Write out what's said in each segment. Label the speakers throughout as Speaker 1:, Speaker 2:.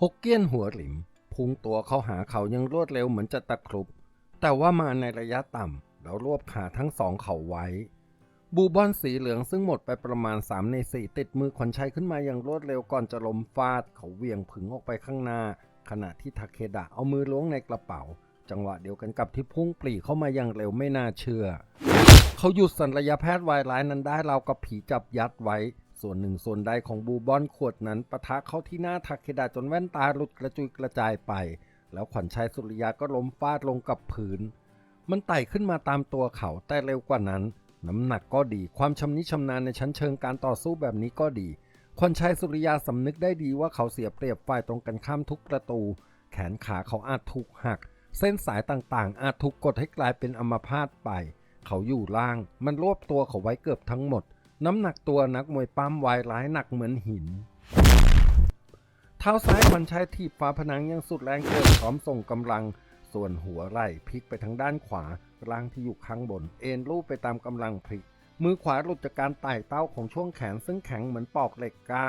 Speaker 1: ฮกเกี้ยนหัวหลิม พุ่งตัวเข้าหาเขายังรวดเร็วเหมือนจะตะครุบ แต่ว่ามาในระยะต่ำแล้วรวบขาทั้งสองเขาไว้ บูบอนสีเหลืองซึ่งหมดไปประมาณ 3 ใน4ติดมือขวัญชัยขึ้นมาอย่างรวดเร็วก่อนจะล้มฟาด เขาเวียงผึงออกไปข้างหน้า ขณะที่ทาเคดะเอามือล้วงในกระเป๋า จังหวะเดียวกันกับที่พุ่งปรีเข้ามาอย่างเร็วไม่น่าเชื่อ เขาหยุดสัญญาแพทย์วายร้ายนั้นได้เรากับผีจับยัดไว้ ส่วนหนึ่งส่วนใดของบูบอนขวดนั้นปะทะเข้าที่หน้าทาเคดะจนแว่นตาหลุดกระจุยกระจายไป แล้วขวัญชัยสุริยาก็ล้มฟาดลงกับพื้นมันไต่ขึ้นมาตามตัวเขาแต่เร็วกว่านั้น น้ำหนักก็ดีความชำนิชำนาญในชั้นเชิงการต่อสู้แบบนี้ก็ดีขวัญชัยสุริยาสำนึกได้ดีว่าเขาเสียเปรียบฝ่ายตรงกันข้ามทุกประตู แขนขาเขาอาจถูกหัก เส้นสายต่างๆ อาจถูกกดให้กลายเป็นอัมพาตไป เขาอยู่ล่าง มันรวบตัวเขาไว้เกือบทั้งหมด น้ำหนักตัวนักมวยปั้มวายร้ายหนักเหมือนหิน เท้าซ้ายขวัญชัยทีบฝาผนังยังสุดแรงเกินพร้อมส่งกำลัง ส่วนหัวไหล่พลิกไปทางด้านขวาร่างที่อยู่ข้างบน เอ็นรูปไปตามกำลังพลิก มือขวาหลุดจากการไต่เต้าของช่วงแขนซึ่งแข็งเหมือนปอกเหล็กกล้า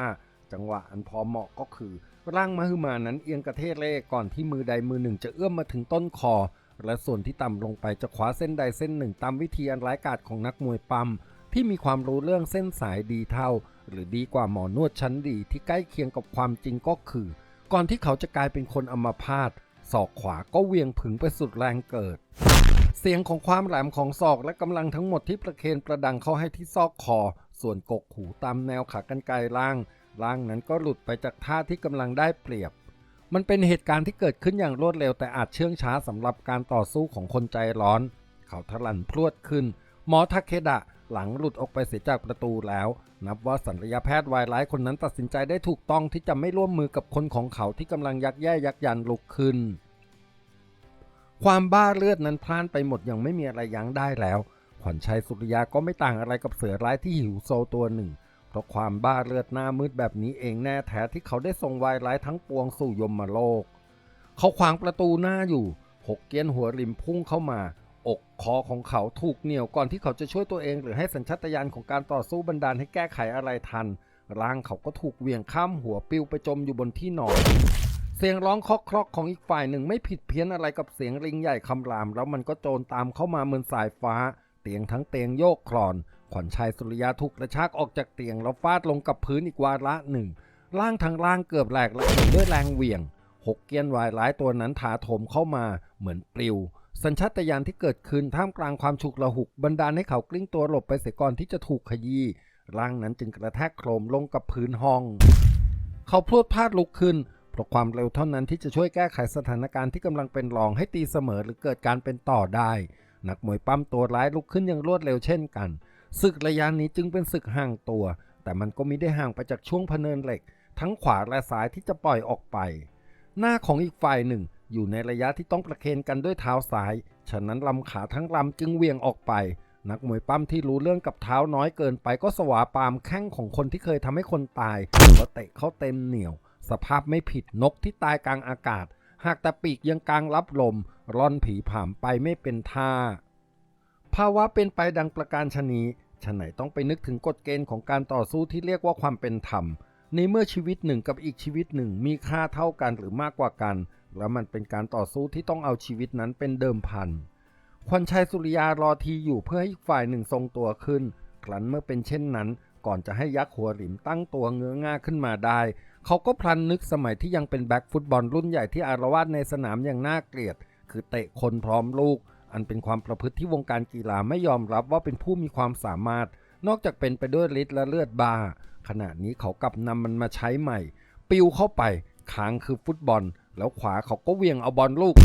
Speaker 1: จังหวะอันพอเหมาะก็คือ ร่างมหึมานั้นเอียงกระเทศเล่ก่อนที่มือใดมือหนึ่งจะเอื้อมมาถึงต้นคอ และส่วนที่ต่ำลงไปจะคว้าเส้นใดเส้นหนึ่งตามวิธีอันร้ายกาจของนักมวยปั้ม ที่มีความรู้เรื่องเส้นสายดีเท่า หรือดีกว่าหมอนวดชั้นดีที่ใกล้เคียงกับความจริงก็คือ ก่อนที่เขาจะกลายเป็นคนอัมพาตศอกขวาก็เวียงผึงไปสุดแรงเกิด เสียงของความแหลมของศอกและกำลังทั้งหมดที่ประเคนประดังเข้าให้ที่ซอกคอ ส่วนกกหูตามแนวขากรรไกรล่าง ล่างนั้นก็หลุดไปจากท่าที่กำลังได้เปรียบ มันเป็นเหตุการณ์ที่เกิดขึ้นอย่างรวดเร็วแต่อาจเชื่องช้าสำหรับการต่อสู้ของคนใจร้อน เขาทะลันพรวดขึ้น หมอทาเคดะ หลังหลุดออกไปเสียจากประตูแล้ว นับว่าสัญญาแพทย์วายร้ายคนนั้นตัดสินใจได้ถูกต้องที่จะไม่ร่วมมือกับคนของเขาที่กำลังยักแย่ยักยันลุกขึ้น ความบ้าเลือดนั้นพล่านไปหมดยังไม่มีอะไรยั้งได้แล้ว ขวัญชัยสุริยาก็ไม่ต่างอะไรกับเสือร้ายที่หิวโซตัวหนึ่ง เพราะความบ้าเลือดหน้ามืดแบบนี้เองแน่แท้ที่เขาได้ส่งวายร้ายทั้งปวงสู่ยมโลก เขาขวางประตูหน้าอยู่หกเกี้ยนหัวริมพุ่งเข้ามา อกคอของเขาถูกเหนี่ยวก่อนที่เขาจะช่วยตัวเอง หรือให้สัญชาตญาณของการต่อสู้บันดาลให้แก้ไขอะไรทัน ร่างเขาก็ถูกเหวี่ยงข้ามหัวปิวไปจมอยู่บนที่นอน เสียงร้องคอกครอกของอีกฝ่ายหนึ่งไม่ผิดเพี้ยนอะไรกับเสียงลิงใหญ่คำราม แล้วมันก็โจรตามเข้ามาเหมือนสายฟ้า เตียงทั้งเตียงโยกคลอน ขวัญชัยสุริยาถูกกระชากออกจากเตียงแล้วฟาดลงกับพื้นอีกวาระหนึ่งร่างทั้งร่างเกือบแหลกละเอียดด้วยแรงเหวี่ยงหกเกี้ยนวายร้ายตัวนั้นถาโถมเข้ามาเหมือนปลิว สัญชาตญาณที่เกิดขึ้นท่ามกลางความฉุกละหุกบันดาลให้เขากลิ้งตัวหลบไปเสียก่อนที่จะถูกขยี้ร่างนั้นจึงกระแทกโครมลงกับพื้นห้อง เขาพรวดพลาดลุกขึ้นเพราะความเร็วเท่านั้นที่จะช่วยแก้ไขสถานการณ์ที่กำลังเป็นรองให้ตีเสมอหรือเกิดการเป็นต่อได้ นักมวยปั้มตัวร้ายลุกขึ้นอย่างรวดเร็วเช่นกันศึกระยะนี้จึงเป็นศึกห่างตัว แต่มันก็มิได้ห่างไปจากช่วงพเนินเหล็ก ทั้งขวาและซ้ายที่จะปล่อยออกไป หน้าของอีกฝ่ายหนึ่ง อยู่ในระยะที่ต้องประเคนกันด้วยเท้าซ้าย ฉะนั้นลำขาทั้งลำจึงเวียงออกไป นักมวยปั้มที่รู้เรื่องกับเท้าน้อยเกินไปก็สวาปามแข้งของคนที่เคยทำให้คนตายแล้วเตะเข้าเต็มเหนียว สภาพไม่ผิดนกที่ตายกลางอากาศ หากแต่ปีกยังกลางรับลม ร่อนผีผ่ามไปไม่เป็นท่า ภาวะเป็นไปดังประการชนีฉะไหนต้องไปนึกถึงกฎเกณฑ์ของการต่อสู้ที่เรียกว่าความเป็นธรรมในเมื่อชีวิตหนึ่งกับอีกชีวิตหนึ่งมีค่าเท่ากันหรือมากกว่ากัน แล้วมันเป็นการต่อสู้ที่ต้องเอาชีวิตนั้นเป็นเดิมพันควันชัยสุริยารอทีอยู่เพื่อให้อีกฝ่ายหนึ่งทรงตัวขึ้น ครั้นเมื่อเป็นเช่นนั้น ก่อนจะให้ยักษ์หัวหลิมตั้งตัวเงื้อง่าขึ้นมาได้ เขาก็พลันนึกสมัยที่ยังเป็นแบ็กฟุตบอลรุ่นใหญ่ที่อารวาสในสนามอย่างน่าเกลียด คือเตะคนพร้อมลูก อันเป็นความประพฤติที่วงการกีฬาไม่ยอมรับว่าเป็นผู้มีความสามารถ นอกจากเป็นไปด้วยฤทธิ์และเลือดบาขณะนี้เขากลับนำมันมาใช้ใหม่ ปิวเข้าไป ค้างคือฟุตบอล แล้วขวาเขาก็เวียงเอาบอลลูก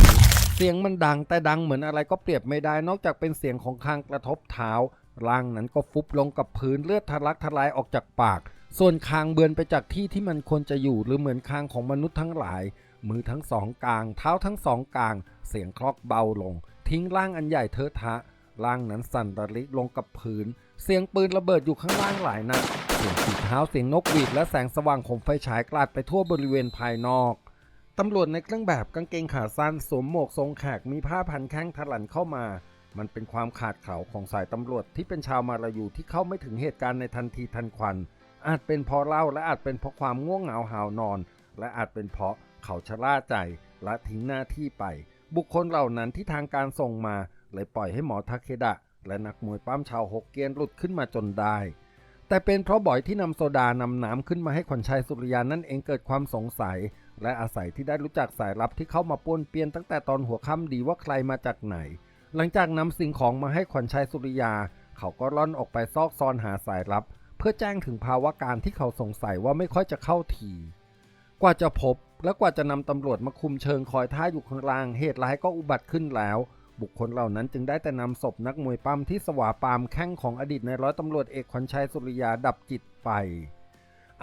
Speaker 1: เสียงมันดังแต่ดังเหมือนอะไรก็เปรียบไม่ได้นอกจากเป็นเสียงของคางกระทบเท้าร่างนั้นก็ฟุบลงกับพื้นเลือดทะลักทลายออกจากปาก ส่วนคางเบือนไปจากที่ที่มันควรจะอยู่หรือเหมือนคางของมนุษย์ทั้งหลาย มือทั้งสองกลาง เท้าทั้งสองกลาง เสียงคลอกเบาลง ทิ้งร่างอันใหญ่เทอะทะร่างนั้นสั่นระลิกลงกับพื้น เสียงปืนระเบิดอยู่ข้างล่างหลายนัด เสียงฝีเท้าเสียงนกหวีดและแสงสว่างของไฟฉายกลาดไปทั่วบริเวณภายนอก ตำรวจในเครื่องแบบกางเกงขาสั้นสวมหมวกทรงแขกมีผ้าพันแข้งทะลันเข้ามา มันเป็นความขาดเข่าของสายตำรวจที่เป็นชาวมาลายูที่เข้าไม่ถึงเหตุการณ์ในทันทีทันควัน อาจเป็นเพราะเหล้าและอาจเป็นเพราะความง่วงเหงาหาวนอน และอาจเป็นเพราะเขาชะล่าใจและทิ้งหน้าที่ไป บุคคลเหล่านั้นที่ทางการส่งมาเลยปล่อยให้หมอทาเคดะ และนักมวยปั้มชาวฮกเกี้ยนหลุดขึ้นมาจนได้ แต่เป็นเพราะบ่อยที่นำโซดานำน้ำขึ้นมาให้ขวัญชัยสุริยานั่นเองเกิดความสงสัย และอาศัยที่ได้รู้จักสายลับที่เข้ามาป้วนเปียนตั้งแต่ตอนหัวค่ำดีว่าใครมาจากไหน หลังจากนำสิ่งของมาให้ขวัญชัยสุริยา เขาก็ล่อนออกไปซอกซอนหาสายลับ เพื่อแจ้งถึงภาวะการที่เขาสงสัยว่าไม่ค่อยจะเข้าทีกว่าจะพบและกว่าจะนำตำรวจมาคุมเชิงคอยท่าอยู่ข้างล่างเหตุร้ายก็อุบัติขึ้นแล้ว บุคคลเหล่านั้นจึงได้แต่นำศพนักมวยปั้มที่สวาปามแข้งของอดีตในร้อยตำรวจเอกขวัญชัยสุริยาดับจิตไป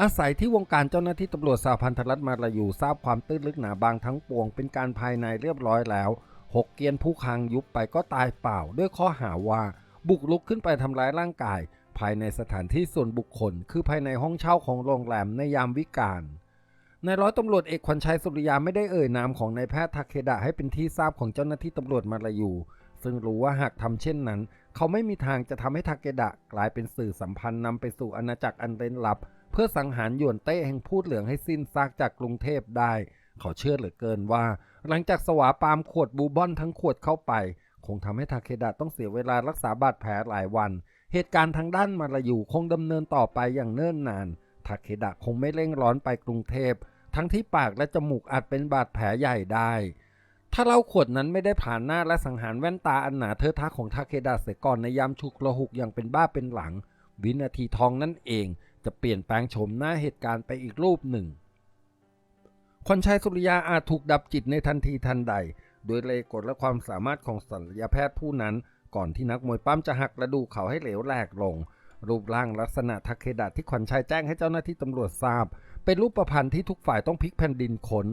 Speaker 1: อาศัยที่วงการเจ้าหน้าที่ตำรวจสาพันธรัฐมาลายูทราบความตื้นลึกหนาบางทั้งปวงเป็นการภายในเรียบร้อยแล้วหกเกียนผู้คางยุบไปก็ตายเปล่า ด้วยข้อหาว่า บุกลุกขึ้นไปทำร้ายร่างกาย ภายในสถานที่ส่วนบุคคล คือภายในห้องเช่าของโรงแรมในยามวิกาล นายร้อยตำรวจเอกขวัญชัยสุริยาไม่ได้เอ่ยนามของนายแพทย์ทาเคดะให้เป็นที่ทราบของเจ้าหน้าที่ตำรวจมาลายูซึ่งรู้ว่าหากทำเช่นนั้น เขาไม่มีทางจะทำให้ทาเกดะกลายเป็นสื่อสัมพันธ์นำไปสู่อาณาจักรอันเร้นลับ เพื่อสังหารหยวนเต้แห่งพูดเหลืองให้สิ้นซากจากกรุงเทพได้ เขาเชื่อเหลือเกินว่า หลังจากสวาปามขวดบูบอนทั้งขวดเข้าไป คงทำให้ทาเคดะต้องเสียเวลารักษาบาดแผลหลายวัน เหตุการณ์ทางด้านมาลายูคงดำเนินต่อไปอย่างเนิ่นนาน ทาเคดะคงไม่เร่งร้อนไปกรุงเทพ ทั้งที่ปากและจมูกอาจเป็นบาดแผลใหญ่ได้ ถ้าเหล้าขวดนั้นไม่ได้ผ่านหน้าและสังหารแว่นตาอันหนาเทอะทะของทาเคดะเสียก่อนในยามฉุกละหุกอย่างเป็นบ้าเป็นหลัง วินาทีทองนั่นเองจะเปลี่ยนแปลงโฉมหน้าเหตุการณ์ไปอีกรูปหนึ่งคนชัยสุริยาอาจถูกดับจิตในทันทีทันใด โดยเลกฎและความสามารถของศัลยแพทย์ผู้นั้น ก่อนที่นักมวยปั้มจะหักกระดูกเขาให้เหลวแหลกลง รูปร่างลักษณะทาเคดะที่ขวัญชัยแจ้งให้เจ้าหน้าที่ตำรวจทราบ เป็นรูปประพันธ์ที่ทุกฝ่ายต้องพลิกแผ่นดินขน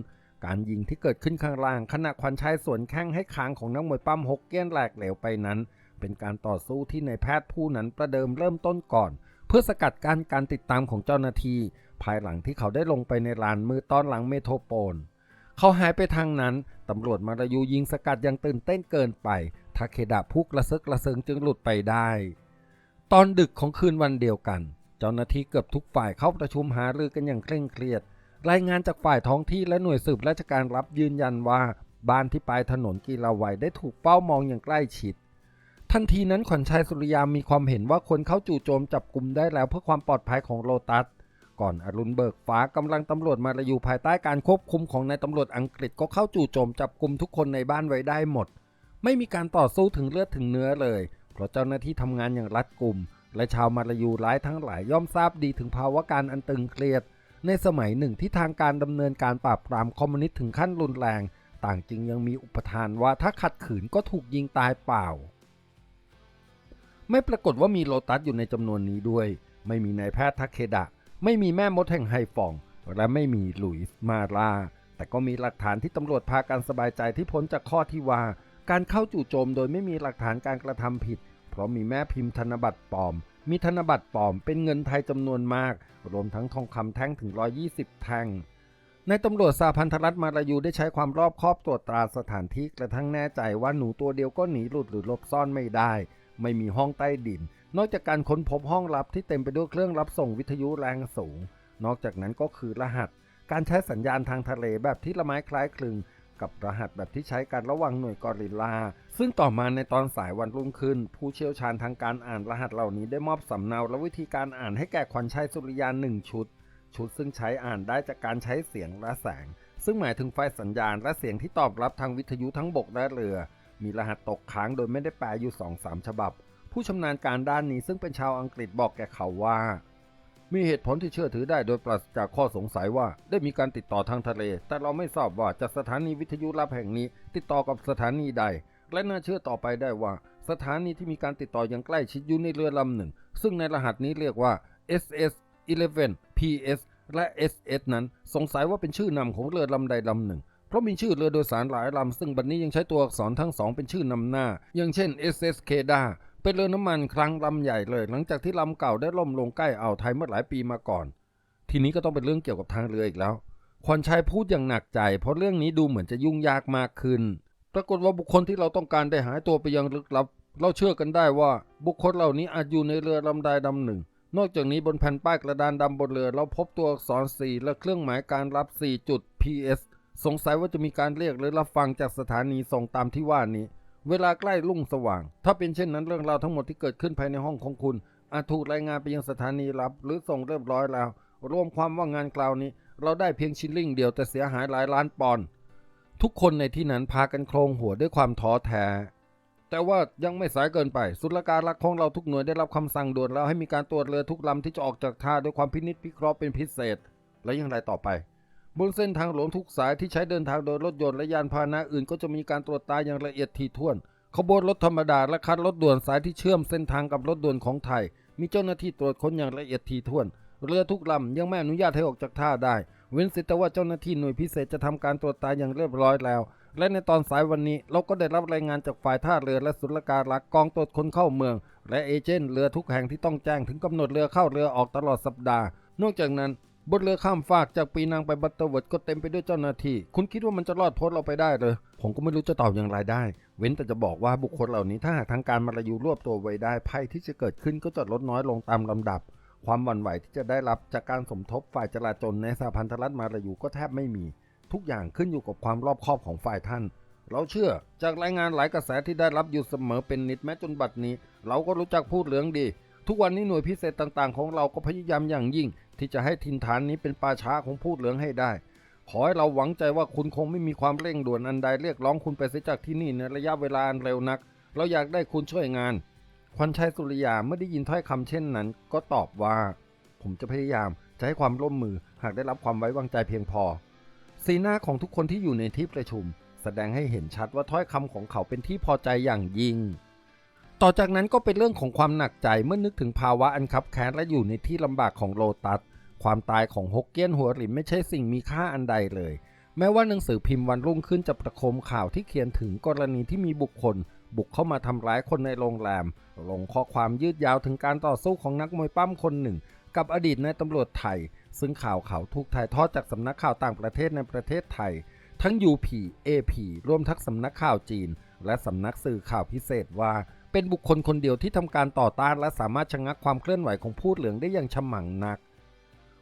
Speaker 1: การยิงที่เกิดขึ้นข้างล่างขณะขวัญชัยสวนแข้งให้คางของนักมวยปั้มฮกเกี้ยนแหลกเหลวไปนั้น เป็นการต่อสู้ที่นายแพทย์ผู้นั้นประเดิมเริ่มต้นก่อน เพื่อสกัดกั้นการติดตามของเจ้าหน้าที่ภายหลังที่เขาได้ลงไปในลานมือตอนหลังเมโทรโปลเขาหายไปทางนั้น ตำรวจมาลายูยิงสกัดอย่างตื่นเต้นเกินไปทาเคดะพุกระซึกระเซิงจึงหลุดไปได้ ตอนดึกของคืนวันเดียวกัน เจ้าหน้าที่เกือบทุกฝ่ายเข้าประชุมหารือกันอย่างเคร่งเครียด รายงานจากฝ่ายท้องที่และหน่วยสืบราชการรับยืนยันว่า บ้านที่ปลายถนนกีฬาวัยได้ถูกเป้ามองอย่างใกล้ชิด ทันทีนั้นขวัญชัยสุริยามีความเห็นว่าคนเข้าจู่โจมจับกลุ่มได้แล้วเพื่อความปลอดภัยของโลตัส ก่อนอรุณเบิกฟ้ากำลังตำรวจมาลายูภายใต้การควบคุมของนายตำรวจอังกฤษก็เข้าจู่โจมจับกลุ่มทุกคนในบ้านไว้ได้หมด ไม่มีการต่อสู้ถึงเลือดถึงเนื้อเลย เพราะเจ้าหน้าที่ทำงานอย่างรัดกุม และชาวมาลายูร้ายทั้งหลายย่อมทราบดีถึงภาวะการอันตึงเครียด ในสมัยหนึ่งที่ทางการดำเนินการปราบปรามคอมมิวนิสต์ถึงขั้นรุนแรง ต่างจึงยังมีอุปทานว่าถ้าขัดขืนก็ถูกยิงตายเปล่า ไม่ปรากฏว่ามีโลตัสอยู่ในจำนวนนี้ด้วย ไม่มีนายแพทย์ทักเคดะ ไม่มีแม่มดแห่งไฮฟอง และไม่มีหลุยส์มาลาแต่ก็มีหลักฐานที่ตำรวจพากันสบายใจที่พ้นจากข้อที่ว่า การเข้าจู่โจมโดยไม่มีหลักฐานการกระทำผิด เพราะมีแม่พิมพ์ธนบัตรปลอม มีธนบัตรปลอมเป็นเงินไทยจำนวนมาก รวมทั้งทองคำแท่งถึง 120 แท่งในตำรวจสาพันธรัฐมาลายูได้ใช้ความรอบคอบตรวจตราสถานที่กระทั่งแน่ใจว่าหนูตัวเดียวก็หนีหลุดหรือหลบซ่อนไม่ได้ ไม่มีห้องใต้ดิน นอกจากการค้นพบห้องลับที่เต็มไปด้วยเครื่องรับส่งวิทยุแรงสูง นอกจากนั้นก็คือรหัส การใช้สัญญาณทางทะเลแบบที่ละไม้คล้ายคลึง กับรหัสแบบที่ใช้กันระว่างหน่วยกอริลลา ซึ่งต่อมาในตอนสายวันรุ่งขึ้น ผู้เชี่ยวชาญทางการอ่านรหัสเหล่านี้ได้มอบสำเนาและวิธีการอ่านให้แก่ขวัญชัยสุริยาหนึ่งชุด ชุดซึ่งใช้อ่านได้จากการใช้เสียงและแสง ซึ่งหมายถึงไฟสัญญาณและเสียงที่ตอบรับทางวิทยุทั้งบกและเรือ มีรหัสตกค้างโดยไม่ได้แปลอยู่สองสามฉบับ ผู้ชำนาญการด้านนี้ซึ่งเป็นชาวอังกฤษบอกแก่เขาว่า มีเหตุผลที่เชื่อถือได้โดยปราศจากข้อสงสัยว่าได้มีการติดต่อทางทะเล แต่เราไม่ทราบว่าจากสถานีวิทยุลับแห่งนี้ ติดต่อกับสถานีใด และน่าเชื่อต่อไปได้ว่า สถานีที่มีการติดต่ออย่างใกล้ชิดอยู่ในเรือลำหนึ่ง ซึ่งในรหัสนี้เรียกว่า SS 11 PS และ SS นั้นสงสัยว่าเป็นชื่อนำของเรือลำใดลำหนึ่ง เพราะมีชื่อเรือโดยสารหลายลำซึ่งบัดนนี้ยังใช้ตัวอักษรทั้งสองเป็นชื่อนำหน้า อย่างเช่น SS Keda เป็นเรือน้ำมันครั้งลำใหญ่เลย หลังจากที่ลำเก่าได้ล่มลงใกล้อ่าวไทยเมื่อหลายปีมาก่อน ทีนี้ก็ต้องเป็นเรื่องเกี่ยวกับทางเรืออีกแล้วควรชัยพูดอย่างหนักใจ เพราะเรื่องนี้ดูเหมือนจะยุ่งยากมากขึ้น ปรากฏว่าบุคคลที่เราต้องการได้หายตัวไปยังลึกลับ เราเชื่อกันได้ว่าบุคคลเหล่านี้อาจอยู่ในเรือลำใดลำหนึ่ง นอกจากนี้บนแผ่นป้ายกระดานดำบนเรือ เราพบตัวอักษร 4 และเครื่องหมายการรับ 4 จุด PS สงสัยว่าจะมีการเรียกหรือรับฟังจากสถานีส่งตามที่ว่านี้ เวลาใกล้รุ่งสว่าง ถ้าเป็นเช่นนั้นเรื่องราวทั้งหมดที่เกิดขึ้นภายในห้องของคุณ อาจถูกรายงานไปยังสถานีรับ หรือส่งเรียบร้อยแล้ว รวมความว่างานกล่าวนี้ เราได้เพียงชิลลิ่งเดียวแต่เสียหายหลายล้านปอนด์ทุกคนในที่นั้นพากันโครงหัวด้วยความท้อแท้แต่ว่ายังไม่สายเกินไป สุลการรักของเราทุกหน่วยได้รับคำสั่งด่วนแล้วให้มีการตรวจเรือทุกลำที่จะออกจากท่าด้วยความพินิจพิเคราะห์เป็นพิเศษ และย่างไรต่อไป บนเส้นทางหลวงทุกสายที่ใช้เดินทางโดยรถยนต์และยานพาหนะอื่นก็จะมีการตรวจตาอย่างละเอียดถี่ถ้วน ขบวนรถธรรมดาและคันรถด่วนสายที่เชื่อมเส้นทางกับรถด่วนของไทย มีเจ้าหน้าที่ตรวจค้นอย่างละเอียดถี่ถ้วน เรือทุกลำยังไม่อนุญาตให้ออกจากท่าได้ เว้นเสียแต่ว่าเจ้าหน้าที่หน่วยพิเศษจะทำการตรวจตาอย่างเรียบร้อยแล้ว และในตอนสายวันนี้เราก็ได้รับรายงานจากฝ่ายท่าเรือและศุลการักกองตรวจคนเข้าเมือง และเอเจนต์เรือทุกแห่งที่ต้องแจ้งถึงกำหนดเรือเข้าเรือออกตลอดสัปดาห์ นอกจากนั้น บนเรือข้ามฟากจากปีนังไปบัตเตอร์เวิร์ดก็เต็มไปด้วยเจ้าหน้าที่ คุณคิดว่ามันจะรอดพ้นเราไปได้เลยผมก็ไม่รู้จะตอบอย่างไรได้ เว้นแต่จะบอกว่าบุคคลเหล่านี้ถ้าหากทางการมาลายูรวบตัวไว้ได้ภัยที่จะเกิดขึ้นก็จะลดน้อยลงตามลำดับ ความหวั่นไหวที่จะได้รับจากการสมทบฝ่ายจราจรในสหพันธรัฐมาลายูก็แทบไม่มี ทุกอย่างขึ้นอยู่กับความรอบคอบของฝ่ายท่าน เราเชื่อจากรายงานหลายกระแสที่ได้รับอยู่เสมอเป็นนิดแม้จนบัดนี้ เราก็รู้จักพูดเหลืองดี ทุกวันนี้หน่วยพิเศษต่างๆ ของเราก็พยายามอย่างยิ่ง ที่จะให้ทินฐานนี้เป็นป่าช้าของพูดเหลืองให้ได้ ขอให้เราหวังใจว่าคุณคงไม่มีความเร่งด่วนอันใดเรียกร้องคุณไปเสียจากที่นี่ในระยะเวลาอันเร็วนัก เราอยากได้คุณช่วยงาน ควันชัยสุริยาเมื่อได้ยินถ้อยคำเช่นนั้น ก็ตอบว่า ผมจะพยายามจะให้ความร่วมมือหากได้รับความไว้วางใจเพียงพอ สีหน้าของทุกคนที่อยู่ในที่ประชุม แสดงให้เห็นชัดว่าถ้อยคำของเขาเป็นที่พอใจอย่างยิ่ง ต่อจากนั้นก็เป็นเรื่องของความหนักใจเมื่อนึกถึงภาวะอันคับแค้นและอยู่ในที่ลำบากของโลตัส ความตายของฮกเกี้ยนหัวหลิมไม่ใช่สิ่งมีค่าอันใดเลย แม้ว่าหนังสือพิมพ์วันรุ่งขึ้นจะประคมข่าวที่เขียนถึงกรณีที่มีบุคคล บุกเข้ามาทำร้ายคนในโรงแรม ลงข้อความยืดยาวถึงการต่อสู้ของนักมวยปั้มคนหนึ่ง กับอดีตนายตำรวจไทย ซึ่งข่าวเขาถูกถ่ายทอดจากสำนักข่าวต่างประเทศในประเทศไทย ทั้ง UP AP รวมทั้งสำนักข่าวจีน และสำนักสื่อข่าวพิเศษว่า เป็นบุคคลคนเดียวที่ทำการต่อต้านและสามารถชะงักความเคลื่อนไหวของพูดเหลืองได้อย่างฉมังนัก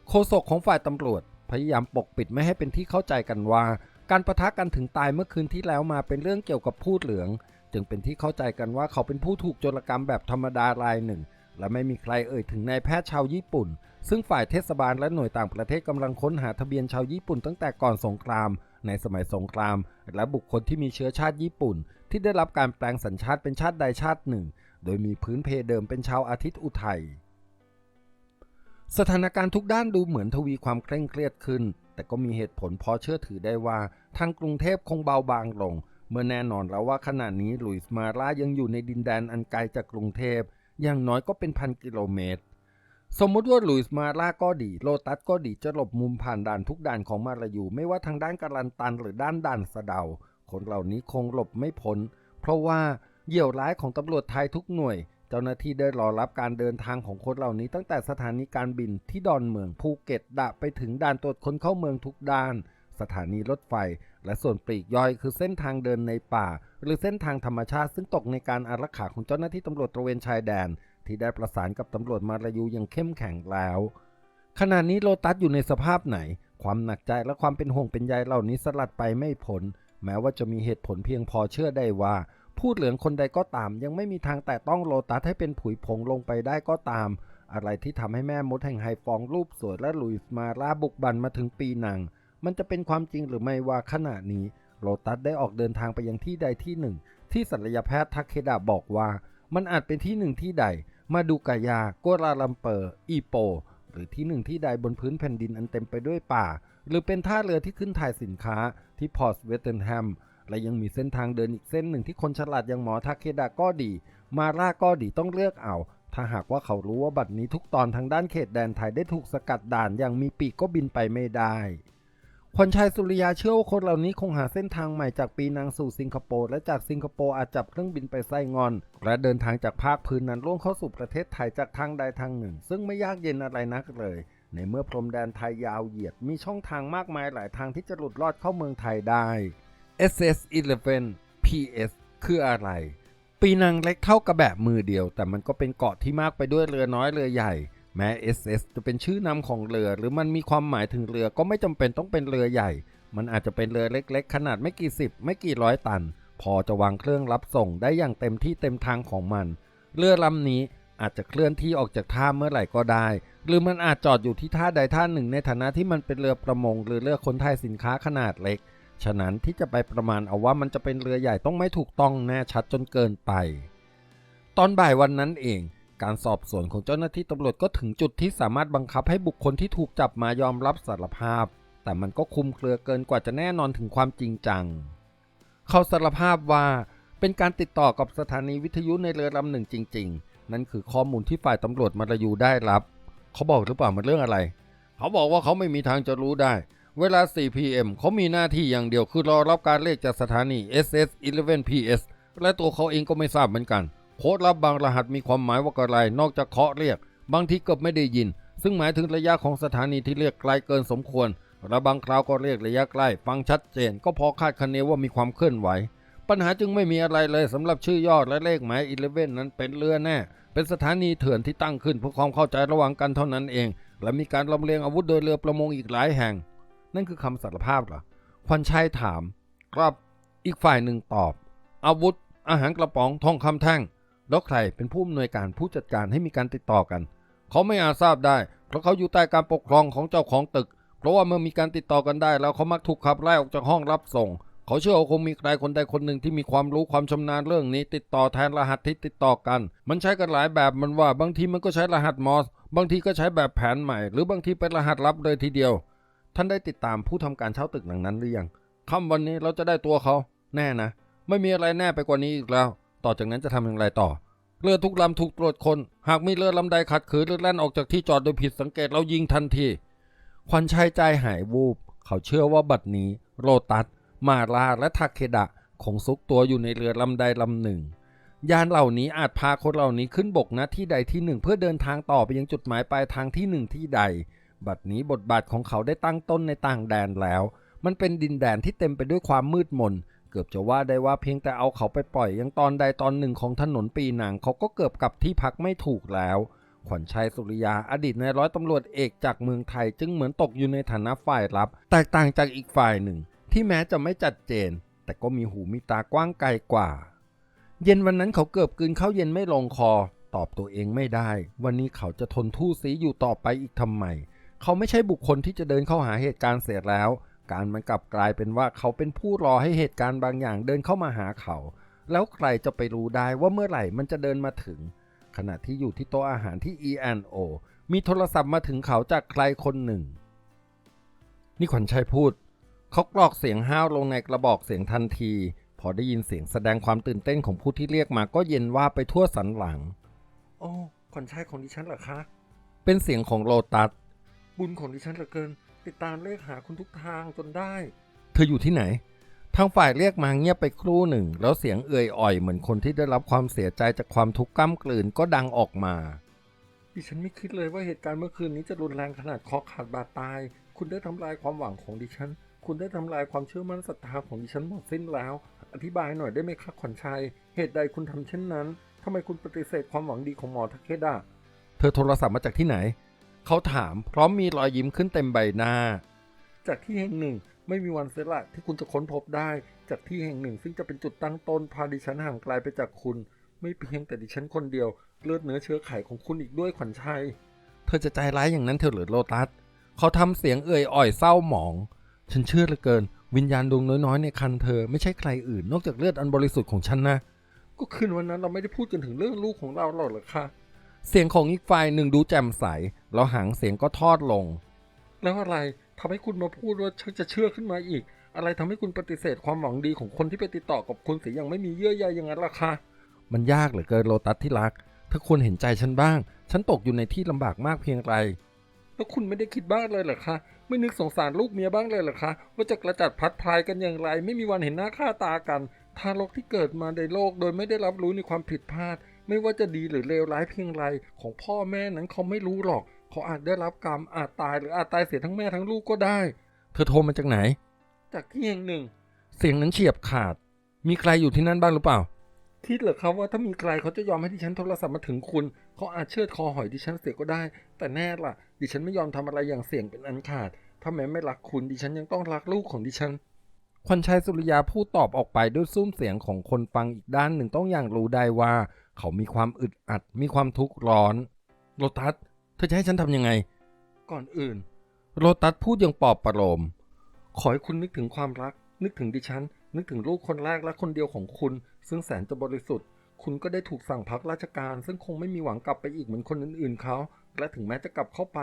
Speaker 1: โฆษกของฝ่ายตำรวจพยายามปกปิดไม่ให้เป็นที่เข้าใจกันว่า การประทะกันถึงตายเมื่อคืนที่แล้วมาเป็นเรื่องเกี่ยวกับพูดเหลือง จึงเป็นที่เข้าใจกันว่าเขาเป็นผู้ถูกโจรกรรมแบบธรรมดารายหนึ่ง และไม่มีใครเอ่ยถึงนายแพทย์ชาวญี่ปุ่น ซึ่งฝ่ายเทศบาลและหน่วยต่างประเทศกำลังค้นหาทะเบียนชาวญี่ปุ่นตั้งแต่ก่อนสงคราม ในสมัยสงคราม และบุคคลที่มีเชื้อชาติญี่ปุ่น ที่ได้รับการแปลงสัญชาติเป็นชาติใดชาติหนึ่ง โดยมีพื้นเพเดิมเป็นชาวอาทิตย์อุทัยสถานการณ์ทุกด้านดูเหมือนทวีความเคร่งเครียดขึ้น แต่ก็มีเหตุผลพอเชื่อถือได้ว่าทางกรุงเทพคงเบาบางลง เมื่อแน่นอนแล้วว่าขณะนี้ลุยส์มาร่ายังอยู่ในดินแดนอันไกลจากกรุงเทพอย่างน้อยก็เป็นพันกิโลเมตร สมมติว่าลุยส์มาร่าก็ดีโลตัสก็ดีจะหลบมุมผ่านด่านทุกด่านของมาลายูไม่ว่าทางด้านกาลันตันหรือด้านด่านสะเดา คนเหล่านี้คงหลบไม่พ้นเพราะว่าเหยี่ยวร้ายของตำรวจไทยทุกหน่วย เจ้าหน้าที่ได้รอรับการเดินทางของคนเหล่านี้ตั้งแต่สถานีการบินที่ดอนเมืองภูเก็ตดะไปถึงด่านตรวจคนเข้าเมืองทุกด้าน สถานีรถไฟ และส่วนปลีกย่อยคือเส้นทางเดินในป่า หรือเส้นทางธรรมชาติซึ่งตกในการอารักขาของเจ้าหน้าที่ตำรวจตระเวนชายแดน ที่ได้ประสานกับตำรวจมาลายูอย่างเข้มแข็งแล้วขณะนี้โลตัสอยู่ในสภาพไหน ความหนักใจและความเป็นห่วงเป็นใยเหล่านี้สลัดไปไม่พ้น แม้ว่าจะมีเหตุผลเพียงพอเชื่อได้ว่า พูดเหลืองคนใดก็ตาม ยังไม่มีทางแต่ต้องโลตัสให้เป็นผุยผงลงไปได้ก็ตาม อะไรที่ทำให้แม่มดแห่งไฮฟองรูปสวยและลุยส์มาลาบุกบันมาถึงปีหนัง มันจะเป็นความจริงหรือไม่ว่าขณะนี้ โลตัสได้ออกเดินทางไปยังที่ใดที่หนึ่ง ที่ศัลยแพทย์ทักเคดะบอกว่า มันอาจเป็นที่หนึ่งที่ใด มาดูกายาโกลาลัมเปอร์ อีโป หรือที่หนึ่งที่ใดบนพื้นแผ่นดินอันเต็มไปด้วยป่า หรือเป็นท่าเรือที่ขึ้นถ่ายสินค้าที่พอร์ตเวสเทนแฮมและยังมีเส้นทางเดินอีกเส้นหนึ่งที่คนฉลาดอย่างหมอทาเคดะก็ดี มาร่าก็ดีต้องเลือกเอา ถ้าหากว่าเขารู้ว่าบัดนี้ทุกตอนทางด้านเขตแดนไทยได้ถูกสกัดด่านอย่างมีปีกก็บินไปไม่ได้ขวัญชัยสุริยาเชื่อว่าคนเหล่านี้คงหาเส้นทางใหม่จากปีนังสู่สิงคโปร์และจากสิงคโปร์อาจจับเครื่องบินไปไส้งอน และเดินทางจากภาคพื้นนั้นล่วงเข้าสู่ประเทศไทยจากทางใดทางหนึ่ง ซึ่งไม่ยากเย็นอะไรนักเลย ในเมื่อพรมแดนไทยยาวเหยียดมีช่องทางมากมายหลายทางที่จะหลุดรอดเข้าเมืองไทยได้ SS11 PS คืออะไร ปีนังเล็กเท่ากับแบบมือเดียว แต่มันก็เป็นเกาะที่มากไปด้วยเรือน้อยเรือใหญ่ แม้ SS จะเป็นชื่อนำของเรือ หรือมันมีความหมายถึงเรือก็ไม่จำเป็นต้องเป็นเรือใหญ่ มันอาจจะเป็นเรือเล็ก ๆ ขนาดไม่กี่สิบ ไม่กี่ร้อยตัน พอจะวางเครื่องรับส่งได้อย่างเต็มที่เต็มทางของมัน เรือลำนี้อาจจะเคลื่อนที่ออกจากท่าเมื่อไหร่ก็ได้ หรือมันอาจจอดอยู่ที่ท่าใดท่าหนึ่ง ในฐานะที่มันเป็นเรือประมง หรือเรือขนถ่ายสินค้าขนาดเล็ก ฉะนั้นที่จะไปประมาณเอาว่ามันจะเป็นเรือใหญ่ต้องไม่ถูกต้องแน่ชัดจนเกินไป ตอนบ่ายวันนั้นเอง การสอบสวนของเจ้าหน้าที่ตำรวจก็ถึงจุดที่สามารถบังคับให้บุคคลที่ถูกจับมายอมรับสารภาพ แต่มันก็คุมเครือเกินกว่าจะแน่นอนถึงความจริงจัง เขาสารภาพว่าเป็นการติดต่อกับสถานีวิทยุในเรือลำหนึ่งจริง ๆ นั่นคือข้อมูลที่ฝ่ายตำรวจมาลายูได้รับ เขาบอกหรือเปล่ามันเรื่องอะไร เขาบอกว่าเขาไม่มีทางจะรู้ได้ เวลา 4 p.m. เขามีหน้าที่อย่างเดียวคือรอรับการเลขจากสถานี SS 11 PS และตัวเขาเองก็ไม่ทราบเหมือนกัน โค้ดลับบางรหัสมีความหมายว่าอะไร นอกจากเคาะเรียก บางทีเกือบไม่ได้ยิน ซึ่งหมายถึงระยะของสถานีที่เรียกไกลเกินสมควรและบางคราวก็เรียกระยะใกล้ ฟังชัดเจน ก็พอคาดคะเนว่ามีความเคลื่อนไหว ปัญหาจึงไม่มีอะไรเลยสำหรับชื่อยอดและเลขหมาย11นั้นเป็นเรือแน่ เป็นสถานีเถื่อนที่ตั้งขึ้นเพื่อความเข้าใจระหว่างกันเท่านั้นเอง และมีการลำเลียงอาวุธโดยเรือประมงอีกหลายแห่ง นั่นคือคำสารภาพเหรอควันชัยถาม ครับอีกฝ่ายหนึ่งตอบ อาวุธ อาหารกระป๋องทองคำแท่ง แล้วใครเป็นผู้อำนวยการผู้จัดการให้มีการติดต่อกัน เขาไม่อาจทราบได้ เพราะเขาอยู่ใต้การปกครองของเจ้าของตึก เพราะว่าเมื่อมีการติดต่อกันได้แล้วเขามักถูกขับไล่ออกจากห้องรับส่ง เขาเชื่อว่าคงมีใครคนใดคนหนึ่งที่มีความรู้ความชำนาญเรื่องนี้ ติดต่อแทนรหัสที่ติดต่อกัน มันใช้กันหลายแบบมันว่า บางทีมันก็ใช้รหัสมอส บางทีก็ใช้แบบแผนใหม่ หรือบางทีเป็นรหัสลับเลยทีเดียว ท่านได้ติดตามผู้ทำการเช่าตึกหลังนั้นหรือยังค่ำวันนี้เราจะได้ตัวเขา แน่นะ ไม่มีอะไรแน่ไปกว่านี้อีกแล้ว ต่อจากนั้นจะทำอย่างไรต่อเรือทุกลำถูกตรวจคน หากมีเรือลำใดขัดขืนหรือแล่นออกจากที่จอดโดยผิดสังเกตเรายิงทันที ควันชัยใจหายวูบ เขาเชื่อว่าบัดนี้โรตัส มาลาและทาเคดะคงซุกตัวอยู่ในเรือลำใดลำหนึ่ง ยานเหล่านี้อาจพาคนเหล่านี้ขึ้นบกณที่ใดที่หนึ่ง เพื่อเดินทางต่อไปยังจุดหมายปลายทางที่หนึ่งที่ใด บัดนี้บทบาทของเขาได้ตั้งต้นในต่างแดนแล้ว มันเป็นดินแดนที่เต็มไปด้วยความมืดมน เกือบจะว่าได้ว่าเพียงแต่เอาเขาไปปล่อยยังตอนใดตอนหนึ่งของถนนปีหนังเขาก็เกือบกลับที่พักไม่ถูกแล้วขวัญชัยสุริยาอดีตนายร้อยตำรวจเอกจากเมืองไทย จึงเหมือนตกอยู่ในฐานะฝ่ายลับ แตกต่างจากอีกฝ่ายหนึ่ง ที่แม้จะไม่จัดเจน แต่ก็มีหูมีตากว้างไกลกว่า เย็นวันนั้นเขาเกือบกลืนข้าวเย็นไม่ลงคอ ตอบตัวเองไม่ได้ วันนี้เขาจะทนทู่ซีอยู่ต่อไปอีกทำไม เขาไม่ใช่บุคคลที่จะเดินเข้าหาเหตุการณ์เสียแล้ว การมันกลับกลายเป็นว่าเขาเป็นผู้รอให้เหตุการณ์บางอย่างเดินเข้ามาหาเขา แล้วใครจะไปรู้ได้ว่าเมื่อไหร่มันจะเดินมาถึง ขณะที่อยู่ที่โต๊ะอาหารที่ E&O มีโทรศัพท์มาถึงเขาจากใครคนหนึ่ง นี่ขวัญชัยพูด เขากรอกเสียงห้าวลงในกระบอกเสียงทันที พอได้ยินเสียงแสดงความตื่นเต้นของผู้ที่เรียกมาก็เย็นว่าไปทั่วสันหลังโอ้ขวัญชัยของดิฉันเหรอคะ เป็นเสียงของโลตัส บุญของดิฉันเหลือเกิน ติดตามเลขหาคุณทุกทางจนได้ เธออยู่ที่ไหน ทางฝ่ายเรียกมาเงียบไปครู่หนึ่ง แล้วเสียงเอื่อยอ่อยเหมือนคนที่ได้รับความเสียใจจากความทุกข์ก้ากลืนก็ดังออกมา ดิฉันไม่คิดเลยว่าเหตุการณ์เมื่อคืนนี้จะรุนแรงขนาดคอขาดบาดตาย คุณได้ทำลายความหวังของดิฉัน คุณได้ทำลายความเชื่อมั่นศรัทธาของดิฉันหมดสิ้นแล้ว อธิบายหน่อยได้ไหมคะขวัญชัย เหตุใดคุณทำเช่นนั้นทำไมคุณปฏิเสธความหวังดีของหมอทาเคดะเธอโทรศัพท์มาจากที่ไหน เขาถามพร้อมมีรอยยิ้มขึ้นเต็มใบหน้า จากที่แห่งหนึ่งไม่มีวันเสียละที่คุณจะค้นพบได้ จากที่แห่งหนึ่งซึ่งจะเป็นจุดตั้งต้นพาดิฉันห่างไกลไปจากคุณ ไม่เพียงแต่ดิฉันคนเดียว เลือดเนื้อเชื้อไขของคุณอีกด้วยขวัญชัย เธอจะใจร้ายอย่างนั้นเธอหรือโลตัสเขาทำเสียงเอ่ยอ่อยเศร้าหมอง ฉันเชื่อเหลือเกิน วิญญาณดวงน้อยๆในคันเธอไม่ใช่ใครอื่นนอกจากเลือดอันบริสุทธิ์ของฉันนะ ก็คืนวันนั้นเราไม่ได้พูดกันถึงเรื่องลูกของเราหรอกเหรอคะเสียงของอีกฝ่ายหนึ่งดูแจ่มใส แล้วหางเสียงก็ทอดลง แล้วอะไรทำให้คุณมาพูดว่าชักจะเชื่อขึ้นมาอีก อะไรทำให้คุณปฏิเสธความหวังดีของคนที่ไปติดต่อกับคุณเสียอย่างไม่มีเยื่อใยอย่างนั้นล่ะคะ มันยากเหลือเกินโลตัสที่รักเธอควรเห็นใจฉันบ้าง ฉันตกอยู่ในที่ลำบากมากเพียงไร แล้วคุณไม่ได้คิดบ้างเลยเหรอคะ ไม่นึกสงสารลูกเมียบ้างเลยเหรอคะ ว่าจะกระจัดพัดพรายกันอย่างไร ไม่มีวันเห็นหน้าค่าตากัน ทารกที่เกิดมาในโลกโดยไม่ได้รับรู้ในความผิดพลาด ไม่ว่าจะดีหรือเลวร้ายเพียงไร ของพ่อแม่นั้นเขาไม่รู้หรอก เขาอาจได้รับกรรมอาจตายหรืออาจตายเสียทั้งแม่ทั้งลูกก็ได้ เธอโทรมาจากไหน จากที่แห่งหนึ่ง เสียงนั้นเฉียบขาด มีใครอยู่ที่นั่นบ้างหรือเปล่าคิดเหรอครับว่าถ้ามีใครเขาจะยอมให้ดิฉันโทรศัพท์มาถึงคุณ เขาอาจเชือดคอหอยดิฉันเสียก็ได้ แต่แน่ล่ะ ดิฉันไม่ยอมทำอะไรอย่างเสี่ยงเป็นอันขาด ถ้าแม้ไม่รักคุณดิฉันยังต้องรักลูกของดิฉันควันชัยสุริยาพูดตอบออกไปด้วยซุ้มเสียงของคนฟังอีกด้านหนึ่งต้องอย่างรู้ได้ว่า เขามีความอึดอัด มีความทุกข์ร้อนโรตัสเธอจะให้ฉันทำยังไง ก่อนอื่นโรตัสพูดอย่างปลอบประโลม ขอให้คุณนึกถึงความรัก นึกถึงดิฉัน นึกถึงลูกคนแรกและคนเดียวของคุณ ซึ่งแสนจะบริสุทธิ์ คุณก็ได้ถูกสั่งพักราชการ ซึ่งคงไม่มีหวังกลับไปอีกเหมือนคนอื่นๆเขา และถึงแม้จะกลับเข้าไป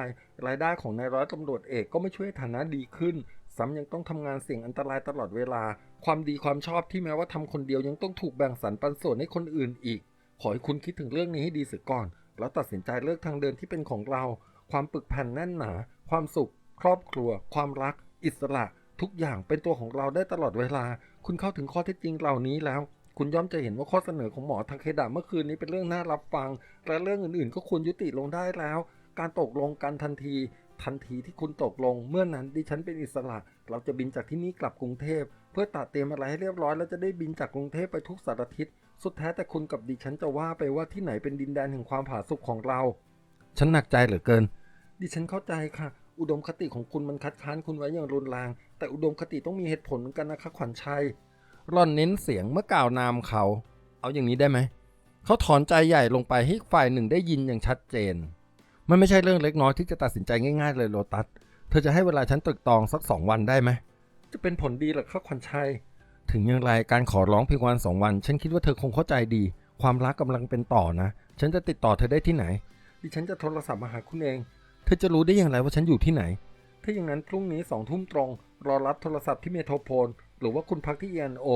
Speaker 1: รายได้ของนายร้อยตำรวจเอกก็ไม่ช่วยฐานะดีขึ้น ซ้ำยังต้องทำงานเสี่ยงอันตรายตลอดเวลา ความดีความชอบที่แม้ว่าทำคนเดียวยังต้องถูกแบ่งสรรปันส่วนให้คนอื่นอีก ขอให้คุณคิดถึงเรื่องนี้ให้ดีเสียก่อน แล้วตัดสินใจเลือกทางเดินที่เป็นของเรา ความปึกแผ่นแน่นหนา ความสุข ครอบครัว ความรัก อิสระ ทุกอย่างเป็นตัวของเราได้ตลอดเวลา คุณเข้าถึงข้อเท็จจริงเหล่านี้แล้ว คุณย่อมจะเห็นว่าข้อเสนอของหมอทาเคดะเมื่อคืนนี้เป็นเรื่องน่ารับฟัง และเรื่องอื่นๆ ก็ควรยุติลงได้แล้ว การตกลงกันทันที ทันทีที่คุณตกลง เมื่อนั้นดิฉันเป็นอิสระ เราจะบินจากที่นี่กลับกรุงเทพ เพื่อตัดเตรียมอะไรให้เรียบร้อย แล้วจะได้บินจากกรุงเทพไปทุกสารทิศ สุดแท้แต่คุณกับดิฉันจะว่าไปว่าที่ไหนเป็นดินแดนแห่งความผาสุกของเรา ฉันหนักใจเหลือเกิน ดิฉันเข้าใจค่ะ อุดมคติของคุณมันคัดค้านคุณไว้อย่างรุนแรง แต่อุดมคติต้องมีเหตุผลเหมือนกันนะคะขวัญชัย ร่อนเน้นเสียงเมื่อกล่าวนามเขา เอาอย่างนี้ได้ไหม เขาถอนใจใหญ่ลงไปให้ฝ่ายหนึ่งได้ยินอย่างชัดเจน มันไม่ใช่เรื่องเล็กน้อยที่จะตัดสินใจง่ายๆเลยโลตัส เธอจะให้เวลาฉันตรึกตองสักสองวันได้ไหม จะเป็นผลดีหรอครับขวัญชัย ถึงอย่างไรการขอร้องเพียงวันสองวัน ฉันคิดว่าเธอคงเข้าใจดี ความรักกำลังเป็นต่อนะ ฉันจะติดต่อเธอได้ที่ไหน ดิฉันจะโทรศัพท์มาหาคุณเอง เธอจะรู้ได้อย่างไรว่าฉันอยู่ที่ไหน ถ้าอย่างนั้นพรุ่งนี้สองทุ่มตรง รอรับโทรศัพท์ที่เมโทรโพล หรือว่าคุณพักที่เอ็นโอ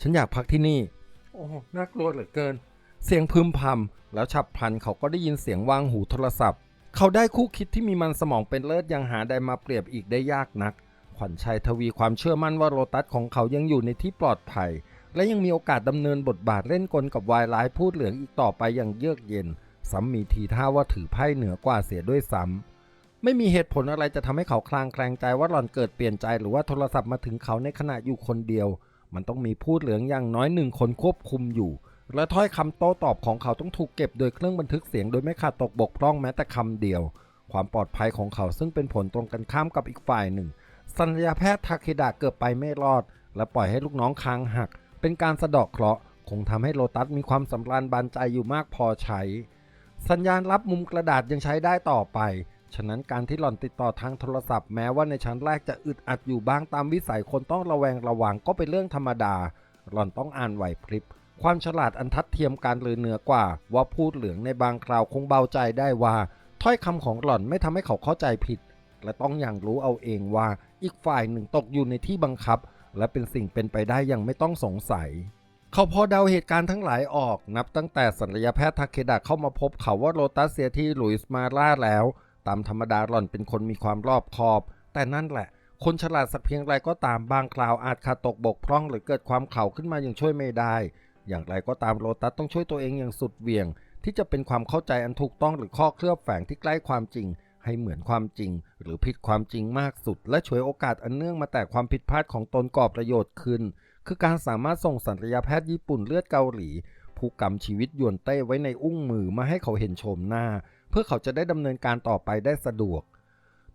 Speaker 1: ฉันอยากพักที่นี่ โอ้ น่ากลัวเหลือเกิน เสียงพึมพำ แล้วฉับพลันเขาก็ได้ยินเสียงวางหูโทรศัพท์ เขาได้คู่คิดที่มีมันสมองเป็นเลิศยังหาได้มาเปรียบอีกได้ยากนัก ขวัญชัยทวีความเชื่อมั่นว่าโรตัสของเขายังอยู่ในที่ปลอดภัย และยังมีโอกาสดำเนินบทบาทเล่นกลกับวายร้ายพูดเหลืองอีกต่อไปอย่างเยือกเย็น ซ้ำมีทีท่าว่าถือไพ่เหนือกว่าเสียด้วยซ้ำ ไม่มีเหตุผลอะไรจะทำให้เขาคลางแคลงใจว่าหล่อนเกิดเปลี่ยนใจหรือว่าโทรศัพท์มาถึงเขาในขณะอยู่คนเดียว มันต้องมีพูดเหลืองอย่างน้อยหนึ่งคนควบคุมอยู่ และถ้อยคำโต้ตอบของเขาต้องถูกเก็บโดยเครื่องบันทึกเสียงโดยไม่ขาดตกบกพร่องแม้แต่คำเดียว ความปลอดภัยของเขาซึ่งเป็นผลตรงกันข้ามกับอีกฝ่ายหนึ่งสัญญาแพทย์ทาเคดะเกือบไปไม่รอด และปล่อยให้ลูกน้องคางหัก เป็นการสะดอกเคราะห์คงทำให้โลตัสมีความสำราญบานใจอยู่มากพอใช้ สัญญาณรับมุมกระดาษยังใช้ได้ต่อไป ฉะนั้นการที่หล่อนติดต่อทางโทรศัพท์แม้ว่าในชั้นแรกจะอึดอัดอยู่บ้างตามวิสัยคนต้องระแวงระวังก็เป็นเรื่องธรรมดา หล่อนต้องอ่านไหวพริบ ความฉลาดอันทัดเทียมกันหรือเหนือกว่า ว่าพูดเหลืองในบางคราวคงเบาใจได้ว่า ถ้อยคำของหล่อนไม่ทำให้เขาเข้าใจผิด และต้องอย่างรู้เอาเองว่าอีกฝ่ายหนึ่งตกอยู่ในที่บังคับ และเป็นสิ่งเป็นไปได้อย่างไม่ต้องสงสัยเขาพอเดาเหตุการณ์ทั้งหลายออก นับตั้งแต่ศัลยแพทย์ทาเคดะเข้ามาพบเขาว่าโรตัสเสียที่หลุยส์มาร่าแล้ว ตามธรรมดาหล่อนเป็นคนมีความรอบคอบ แต่นั่นแหละ คนฉลาดสักเพียงไรก็ตามบางคราวอาจขาดตกบกพร่องหรือเกิดความเข่าขึ้นมาอย่างช่วยไม่ได้ อย่างไรก็ตามโรตัสต้องช่วยตัวเองอย่างสุดเหวี่ยง ที่จะเป็นความเข้าใจอันถูกต้องหรือข้อเคลือบแฝงที่ใกล้ความจริง ให้เหมือนความจริง หรือผิดความจริงมากสุด และฉวยโอกาสอันเนื่องมาแต่ความผิดพลาดของตนก่อประโยชน์ขึ้น คือการสามารถส่งสัญญาแพทย์ญี่ปุ่นเลือดเกาหลีผู้กำชีวิตยวนเต้ไว้ในอุ้งมือมาให้เขาเห็นโฉมหน้า พื่อเขาจะได้ดำเนินการต่อไปได้สะดวก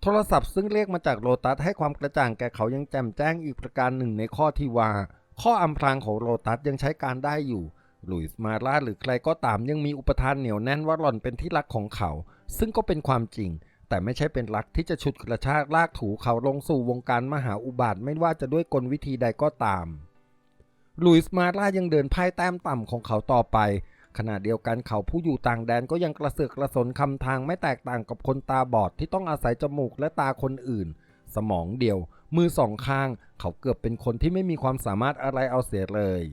Speaker 1: โทรศัพท์ซึ่งเรียกมาจากโลตัสให้ความกระจ่างแก่เขายังแจ่มแจ้งอีกประการหนึ่งในข้อที่ว่า ข้ออำพรางของโลตัสยังใช้การได้อยู่หลุยส์มาร่าหรือใครก็ตามยังมีอุปทานเหนียวแน่นว่าหล่อนเป็นที่รักของเขา ซึ่งก็เป็นความจริง แต่ไม่ใช่เป็นรักที่จะฉุดกระชากลากถูเขาลงสู่วงการมหาอุบาทไม่ว่าจะด้วยกลวิธีใดก็ตามหลุยส์มาร่ายังเดินพ่ายแต้มต่ำของเขาต่อไป ขณะเดียวกันเขาผู้อยู่ต่างแดนก็ยังกระเสือกกระสนคำทางไม่แตกต่างกับคนตาบอดที่ต้องอาศัยจมูกและตาคนอื่น สมองเดียว มือสองข้าง เขาเกือบเป็นคนที่ไม่มีความสามารถอะไรเอาเสียเลย